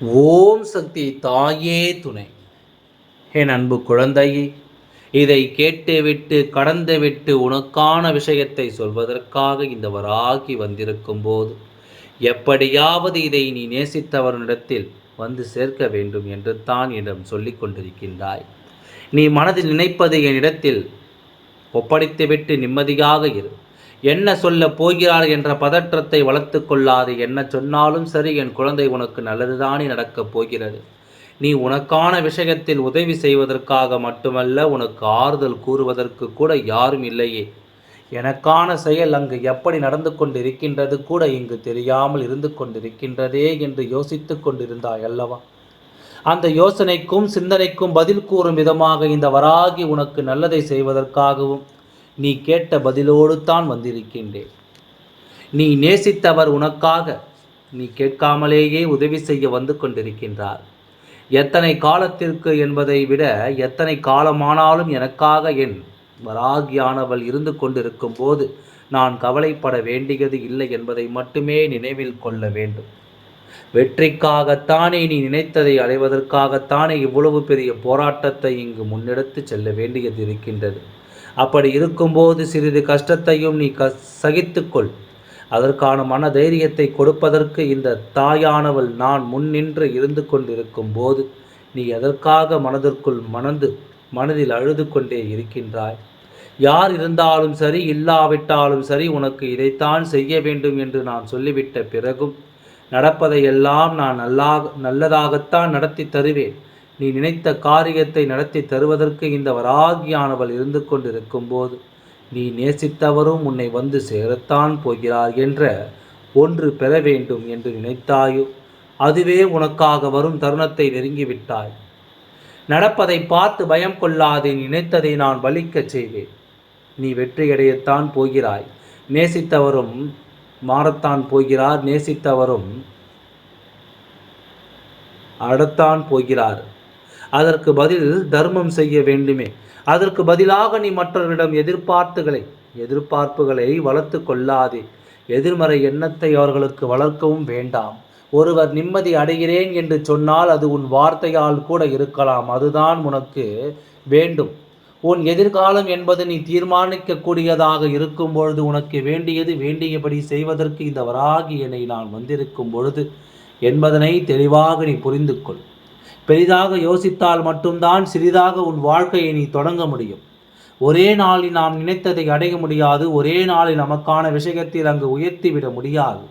ஓம் சக்தி தாயே துணை. என் அன்பு குழந்தையே இதை கேட்டுவிட்டு கடந்துவிட்டு உனக்கான விஷயத்தை சொல்வதற்காக இந்த வராகி வந்திருக்கும் போது எப்படியாவது இதை நீ நேசித்தவரிடத்தில் வந்து சேர்க்க வேண்டும் என்று தான் என்னிடம் சொல்லிக் கொண்டிருக்கின்றாய். நீ மனதில் நினைப்பது என்னிடத்தில் ஒப்படைத்துவிட்டு நிம்மதியாக இரு. என்ன சொல்ல போகிறார் என்ற பதற்றத்தை வளர்த்து கொள்ளாது. என்ன சொன்னாலும் சரி என் குழந்தை உனக்கு நல்லதுதானே நடக்கப் போகிறது. நீ உனக்கான விஷயத்தில் உதவி செய்வதற்காக மட்டுமல்ல உனக்கு ஆறுதல் கூறுவதற்கு கூட யாரும் இல்லையே. எனக்கான செயல் அங்கு எப்படி நடந்து கொண்டிருக்கின்றது கூட இங்கு தெரியாமல் இருந்து கொண்டிருக்கின்றதே என்று யோசித்து கொண்டிருந்தாய் அல்லவா? அந்த யோசனைக்கும் சிந்தனைக்கும் பதில் கூறும் விதமாக இந்த வராகி உனக்கு நல்லதை செய்வதற்காகவும் நீ கேட்ட பதிலோடு தான் வந்திருக்கின்றேன். நீ நேசித்தவர் உனக்காக நீ கேட்காமலேயே உதவி செய்ய வந்து கொண்டிருக்கின்றார். எத்தனை காலத்திற்கு என்பதை விட எத்தனை காலமானாலும் எனக்காக என் வராகியானவள் இருந்து கொண்டிருக்கும் போது நான் கவலைப்பட வேண்டியது இல்லை என்பதை மட்டுமே நினைவில் கொள்ள வேண்டும். வெற்றிக்காகத்தானே நீ நினைத்ததை அடைவதற்காகத்தானே இவ்வளவு பெரிய போராட்டத்தை இங்கு முன்னெடுத்து செல்ல வேண்டியது இருக்கின்றது. அப்படி இருக்கும்போது சிறிது கஷ்டத்தையும் நீ க சகித்துக்கொள். அதற்கான மன தைரியத்தை கொடுப்பதற்கு இந்த தாயானவள் நான் முன்னின்று இருந்து கொண்டிருக்கும் போது நீ எதற்காக மனதிற்குள் மணந்து மனதில் அழுது கொண்டே இருக்கின்றாய்? யார் இருந்தாலும் சரி இல்லாவிட்டாலும் சரி உனக்கு இதைத்தான் செய்ய வேண்டும் என்று நான் சொல்லிவிட்ட பிறகும் நடப்பதையெல்லாம் நான் நல்லாக நல்லதாகத்தான் நடத்தி தருவேன். நீ நினைத்த காரியத்தை நடத்தி தருவதற்கு இந்த வராகியானவள் இருந்து கொண்டிருக்கும் போது நீ நேசித்தவரும் உன்னை வந்து சேரத்தான் போகிறார் என்ற ஒன்று பெற வேண்டும் என்று நினைத்தாயோ? அதுவே உனக்காக வரும் தருணத்தை நெருங்கிவிட்டாய். நடப்பதை பார்த்து பயம் கொள்ளாதே நினைத்ததை நான் வலிக்கச் செய்வேன். நீ வெற்றியடையத்தான் போகிறாய். நேசித்தவரும் மாறத்தான் போகிறார் நேசித்தவரும் அடத்தான் போகிறார். அதற்கு பதில் தர்மம் செய்ய வேண்டுமே. அதற்கு பதிலாக நீ மற்றவரிடம் எதிர்பார்த்துகளை எதிர்பார்ப்புகளை வளர்த்து கொள்ளாதே. எதிர்மறை எண்ணத்தை அவர்களுக்கு வளர்க்கவும் வேண்டாம். ஒருவர் நிம்மதி அடைகிறேன் என்று சொன்னால் அது உன் வார்த்தையால் கூட இருக்கலாம். அதுதான் உனக்கு வேண்டும். உன் எதிர்காலம் என்பது நீ தீர்மானிக்கக்கூடியதாக இருக்கும் பொழுது உனக்கு வேண்டியது வேண்டியபடி செய்வதற்கு இந்த வராகியனை நான் வந்திருக்கும் பொழுது என்பதனை தெளிவாக நீ புரிந்து கொள் பெரிதாக யோசித்தால் மட்டும்தான் சிறிதாக உன் வாழ்க்கையை நீ தொடங்க முடியும். ஒரே நாளில் நாம் நினைத்ததை அடைய முடியாது. ஒரே நாளில் நமக்கான விஷயத்தில் அங்கு உயர்த்திவிட முடியாது.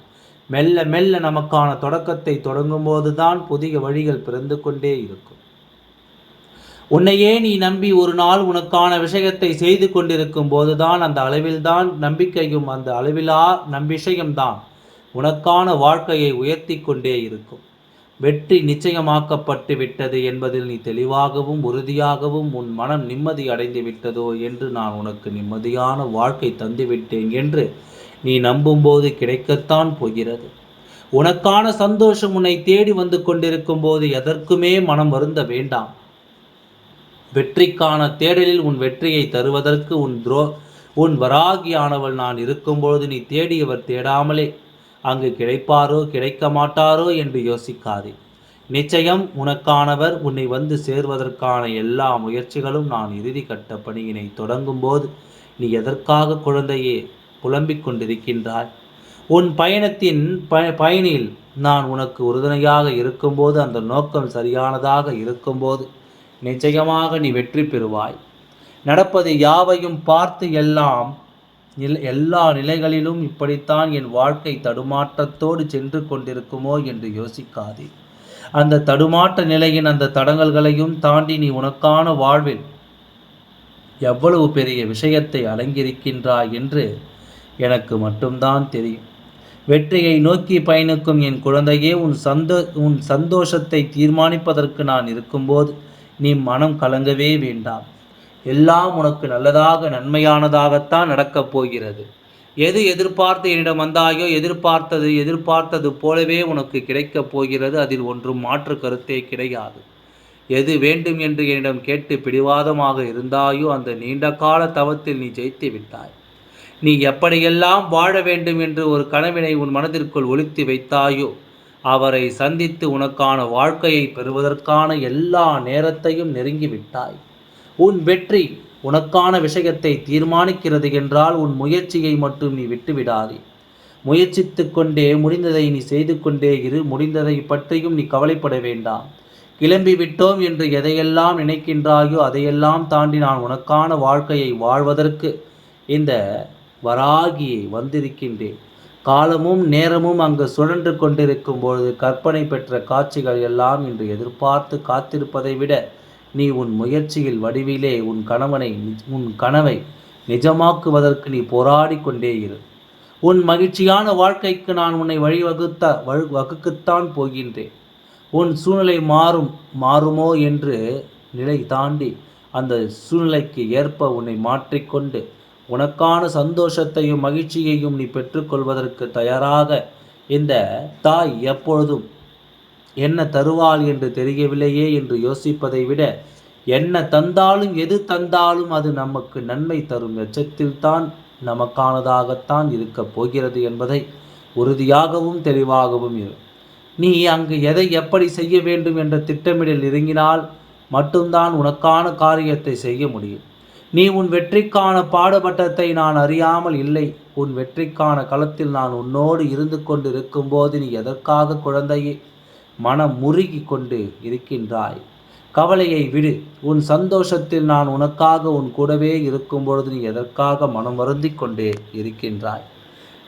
மெல்ல மெல்ல நமக்கான தொடக்கத்தை தொடங்கும்போது தான் புதிய வழிகள் பிறந்து கொண்டே இருக்கும். உன்னையே நீ நம்பி ஒரு நாள் உனக்கான விஷயத்தை செய்து கொண்டிருக்கும் போதுதான் அந்த அளவில்தான் நம்பிக்கையும் அந்த அளவிலா நம்பிஷயம்தான் உனக்கான வாழ்க்கையை உயர்த்தி கொண்டே இருக்கும். வெற்றி நிச்சயமாக்கப்பட்டு விட்டது என்பதில் நீ தெளிவாகவும் உறுதியாகவும் உன் மனம் நிம்மதி அடைந்து விட்டதோ என்று நான் உனக்கு நிம்மதியான வாழ்க்கை தந்துவிட்டேன் என்று நீ நம்பும்போது கிடைக்கத்தான் போகிறது. உனக்கான சந்தோஷம் உன்னை தேடி வந்து கொண்டிருக்கும் போது எதற்குமே மனம் வருந்த வேண்டாம். வெற்றிக்கான தேடலில் உன் வெற்றியை தருவதற்கு உன் துரோ உன் வராகியானவள் நான் இருக்கும்பொழுது நீ தேடியவர் தேடாமலே. அங்கு கிடைப்பாரோ கிடைக்க மாட்டாரோ என்று யோசிக்காதே. நிச்சயம் உனக்கானவர் உன்னை வந்து சேர்வதற்கான எல்லா முயற்சிகளும் நான் இறுதி கட்ட பணியினை தொடங்கும் போது நீ எதற்காக குழந்தையே புலம்பிக் கொண்டிருக்கின்றாய்? உன் பயணத்தின் ப பயணில் நான் உனக்கு உறுதுணையாக இருக்கும்போது அந்த நோக்கம் சரியானதாக இருக்கும்போது நிச்சயமாக நீ வெற்றி பெறுவாய். நடப்பது யாவையும் பார்த்து எல்லாம் எல்லா நிலைகளிலும் இப்படித்தான் என் வாழ்க்கை தடுமாற்றத்தோடு சென்று கொண்டிருக்குமோ என்று யோசிக்காதே. அந்த தடுமாற்ற நிலையின் அந்த தடங்கல்களையும் தாண்டி நீ உனக்கான வாழ்வில் எவ்வளவு பெரிய விஷயத்தை அடங்கியிருக்கின்றாய் என்று எனக்கு மட்டும்தான் தெரியும். வெற்றியை நோக்கி பயணிக்கும் என் குழந்தையே உன் சந்தோ உன் சந்தோஷத்தை தீர்மானிப்பதற்கு நான் இருக்கும்போது நீ மனம் கலங்கவே வேண்டாம். எல்லாம் உனக்கு நல்லதாக நன்மையானதாகத்தான் நடக்கப் போகிறது. எது எதிர்பார்த்து என்னிடம் வந்தாயோ எதிர்பார்த்தது எதிர்பார்த்தது போலவே உனக்கு கிடைக்கப் போகிறது. அதில் ஒன்றும் மாற்று கருத்தே கிடையாது. எது வேண்டும் என்று என்னிடம் கேட்டு பிடிவாதமாக இருந்தாயோ அந்த நீண்ட கால தவத்தில் நீ ஜெயித்து விட்டாய். நீ எப்படியெல்லாம் வாழ வேண்டும் என்று ஒரு கனவினை உன் மனதிற்குள் ஒழித்து வைத்தாயோ அவரை சந்தித்து உனக்கான வாழ்க்கையை பெறுவதற்கான எல்லா நேரத்தையும் நெருங்கிவிட்டாய் உன் வெற்றி உனக்கான விஷயத்தை தீர்மானிக்கிறது என்றால் உன் முயற்சியை மட்டும் நீ விட்டுவிடாதே. முயற்சித்து கொண்டே முடிந்ததை நீ செய்து கொண்டே இரு. முடிந்ததை பற்றியும் நீ கவலைப்பட வேண்டாம். கிளம்பி விட்டோம் என்று எதையெல்லாம் நினைக்கின்றாயோ அதையெல்லாம் தாண்டி நான் உனக்கான வாழ்க்கையை வாழ்வதற்கு இந்த வராகியை வந்திருக்கின்றேன். காலமும் நேரமும் அங்கு சுழன்று கொண்டிருக்கும் பொழுது கற்பனை பெற்ற காட்சிகள் எல்லாம் இன்று எதிர்பார்த்து காத்திருப்பதை விட நீ உன் முயற்சியில் வடிவிலே உன் கணவனை உன் கனவை நிஜமாக்குவதற்கு நீ போராடி கொண்டே இரு. உன் மகிழ்ச்சியான வாழ்க்கைக்கு நான் உன்னை வழிவகுத்த வழு வகுக்குத்தான் போகின்றேன். உன் சூழ்நிலை மாறும் மாறுமோ என்று நிலை தாண்டி அந்த சூழ்நிலைக்கு ஏற்ப உன்னை மாற்றிக்கொண்டு உனக்கான சந்தோஷத்தையும் மகிழ்ச்சியையும் நீ பெற்றுக்கொள்வதற்கு தயாராக இந்த தாய் எப்பொழுதும் என்ன தருவாள் என்று தெரியவில்லையே என்று யோசிப்பதை விட என்ன தந்தாலும் எது தந்தாலும் அது நமக்கு நன்மை தரும் எச்சத்தில்தான் நமக்கானதாகத்தான் இருக்கப் போகிறது என்பதை உறுதியாகவும் தெளிவாகவும் இரு. நீ அங்கு எதை எப்படி செய்ய வேண்டும் என்ற திட்டமிடல் இறங்கினால் மட்டும்தான் உனக்கான காரியத்தை செய்ய முடியும். நீ உன் வெற்றிக்கான பாடுபட்டத்தை நான் அறியாமல் இல்லை. உன் வெற்றிக்கான களத்தில் நான் உன்னோடு இருந்து கொண்டு இருக்கும்போது நீ எதற்காக குழந்தையை? மனம் முருகி கொண்டு இருக்கின்றாய். கவலையை விடு. உன் சந்தோஷத்தில் நான் உனக்காக உன் கூடவே இருக்கும் பொழுது நீ எதற்காக மனம் வருந்தி கொண்டு இருக்கின்றாய்?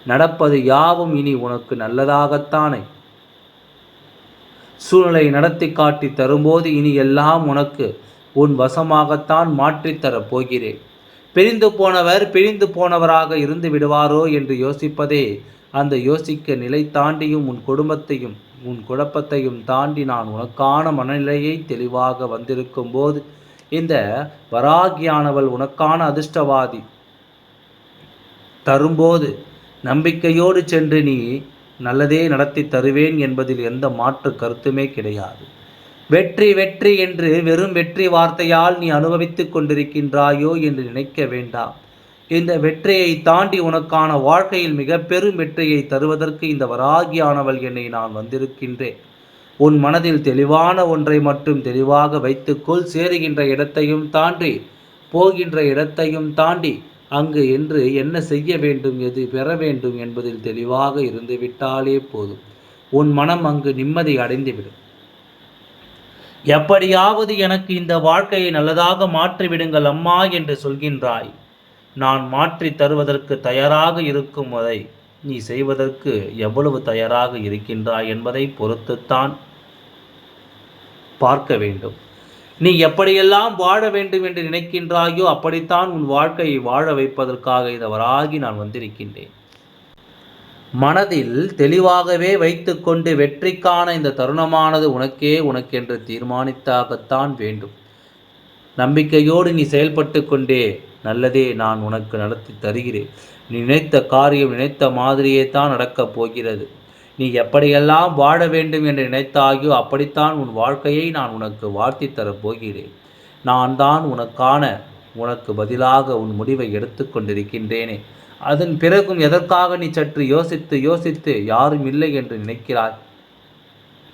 நடப்பது யாவும் இனி உனக்கு நல்லதாகத்தானே? சூழ்நிலை நடத்தி காட்டி தரும்போது இனி எல்லாம் உனக்கு உன் வசமாகத்தான் மாற்றித்தரப் போகிறேன். பிரிந்து போனவர் பிரிந்து போனவராக இருந்து விடுவாரோ என்று யோசிப்பதே அந்த யோசிக்க நிலை தாண்டியும் உன் குடும்பத்தையும் உன் குழப்பத்தையும் தாண்டி நான் உனக்கான மனநிலையை தெளிவாக வந்திருக்கும் போது இந்த வராகியானவள் உனக்கான அதிர்ஷ்டவாதி. தரும்போது நம்பிக்கையோடு சென்று நீ நல்லதே நடத்தி தருவேன் என்பதில் எந்த மாற்று கருத்துமே கிடையாது. வெற்றி வெற்றி என்று வெறும் வெற்றி வார்த்தையால் நீ அனுபவித்துக் கொண்டிருக்கின்றாயோ என்று நினைக்க வேண்டாம். இந்த வெற்றியை தாண்டி உனக்கான வாழ்க்கையில் மிக பெரும் வெற்றியை தருவதற்கு இந்த வராகியானவள் என்னை நான் வந்திருக்கின்றேன். உன் மனதில் தெளிவான ஒன்றை மட்டும் தெளிவாக வைத்துக்கொள். சேருகின்ற இடத்தையும் தாண்டி போகின்ற இடத்தையும் தாண்டி அங்கு என்று என்ன செய்ய வேண்டும் எது பெற வேண்டும் என்பதில் தெளிவாக இருந்து விட்டாலே போதும். உன் மனம் அங்கு நிம்மதி அடைந்துவிடும். எப்படியாவது எனக்கு இந்த வாழ்க்கையை நல்லதாக மாற்றிவிடுங்கள் அம்மா என்று சொல்கின்றாய். நான் மாற்றி தருவதற்கு தயாராக இருக்கும் வரை நீ செய்வதற்கு எவ்வளவு தயாராக இருக்கின்றாய் என்பதை பொறுத்துத்தான் பார்க்க வேண்டும். நீ எப்படியெல்லாம் வாழ வேண்டும் என்று நினைக்கின்றாயோ அப்படித்தான் உன் வாழ்க்கையை வாழ வைப்பதற்காக இதவராகி நான் வந்திருக்கின்றேன். மனதில் தெளிவாகவே வைத்துக்கொண்டு வெற்றிக்கான இந்த தருணமானது உனக்கே உனக்கென்று தீர்மானித்தாகத்தான் வேண்டும். நம்பிக்கையோடு நீ செயல்பட்டு கொண்டே நல்லதே நான் உனக்கு நடத்தி தருகிறேன். நீ நினைத்த காரியம் நினைத்த மாதிரியே தான் நடக்கப் போகிறது. நீ எப்படியெல்லாம் வாழ வேண்டும் என்று நினைத்தாயோ அப்படித்தான் உன் வாழ்க்கையை நான் உனக்கு வாழ்த்தி தரப்போகிறேன் நான் தான் உனக்கான உனக்கு பதிலாக உன் முடிவை எடுத்துக்கொண்டிருக்கின்றேனே அதன் பிறகும் எதற்காக நீ சற்று யோசித்து யோசித்து யாரும் இல்லை என்று நினைக்கிறாய்?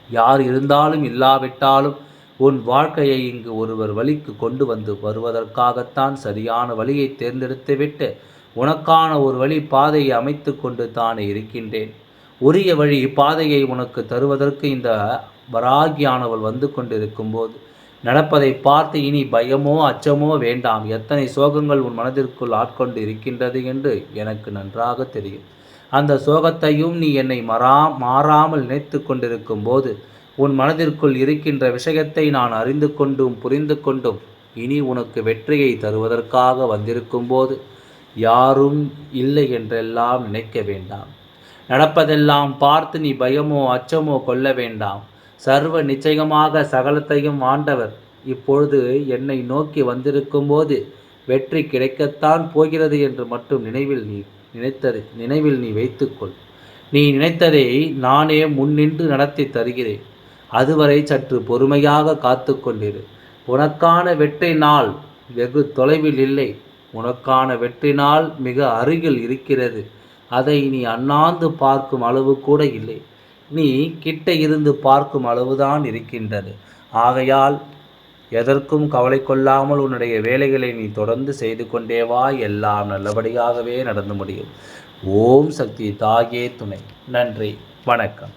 யார் இருந்தாலும் இல்லாவிட்டாலும் உன் வாழ்க்கையை இங்கு ஒருவர் வழிக்கு கொண்டு வந்து வருவதற்காகத்தான் சரியான வழியை தேர்ந்தெடுத்துவிட்டு உனக்கான ஒரு வழி பாதையை அமைத்து கொண்டு தானே இருக்கின்றேன். உரிய வழி பாதையை உனக்கு தருவதற்கு இந்த வராகியானவள் வந்து கொண்டிருக்கும் போது நடப்பதை பார்த்து இனி பயமோ அச்சமோ வேண்டாம். எத்தனை சோகங்கள் உன் மனதிற்குள் ஆட்கொண்டு இருக்கின்றது என்று எனக்கு நன்றாக தெரியும். அந்த சோகத்தையும் நீ என்னை மறா மாறாமல் நினைத்து கொண்டிருக்கும் போது உன் மனதிற்குள் இருக்கின்ற விஷயத்தை நான் அறிந்து கொண்டும் புரிந்து கொண்டும் இனி உனக்கு வெற்றியை தருவதற்காக வந்திருக்கும்போது யாரும் இல்லை என்றெல்லாம் நினைக்க வேண்டாம். நடப்பதெல்லாம் பார்த்து நீ பயமோ அச்சமோ கொள்ள வேண்டாம். சர்வ நிச்சயமாக சகலத்தையும் ஆண்டவர் இப்பொழுது என்னை நோக்கி வந்திருக்கும்போது வெற்றி கிடைக்கத்தான் போகிறது என்று மட்டும் நினைவில் நீ நினைத்தது நினைவில் நீ வைத்துக்கொள். நீ நினைத்ததை நானே முன்னின்று நடத்தி தருகிறேன். அதுவரை சற்று பொறுமையாக காத்து கொண்டிரு உனக்கான வெற்றி நாள் வெகு தொலைவில் இல்லை. உனக்கான வெற்றி நாள் மிக அருகில் இருக்கிறது. அதை நீ அண்ணாந்து பார்க்கும் அளவு கூட இல்லை. நீ கிட்ட இருந்து பார்க்கும் அளவுதான் இருக்கின்றது. ஆகையால் எதற்கும் கவலை கொள்ளாமல் உன்னுடைய வேலைகளை நீ தொடர்ந்து செய்து கொண்டே வா. எல்லாம் நல்லபடியாகவே நடந்து முடியும். ஓம் சக்தி தாயே துணை. நன்றி. வணக்கம்.